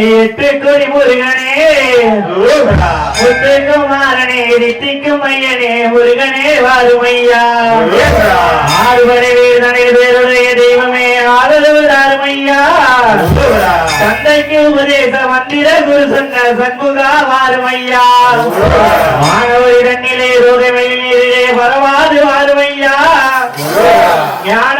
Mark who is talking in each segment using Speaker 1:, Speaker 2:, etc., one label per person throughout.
Speaker 1: எட்டு கொடி முருகனே. முத்துக்குமாரனே தித்திக்கும் ஐயனே முருகனே வாருமையா. ஆறுபடை வீரனே பேருடைய தெய்வமே ஆதரவு தாருமையா தந்தைக்கு உபதேச மந்திர குரு சொன்ன சண்முகா வாருமையா. மாணவர் இரண்டிலே ரோகமையில் பரவாது வாருமையா. ஞான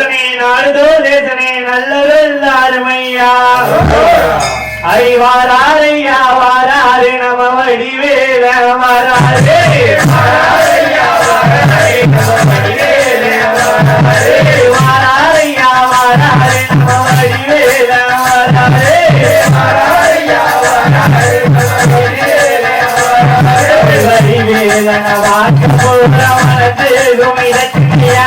Speaker 1: பிரகாசனே நாடுதோ தேசனே நல்லதல்ல அருமையா அறிவாரையா வாராரு நம வடிவேல வராரே. வாராரையா நம வடிவேல வராரே. வாக்கு போன்ற மனத்தேகும் இடத்தியா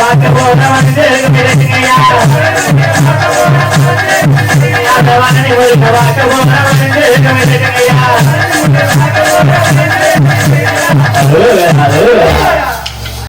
Speaker 1: I can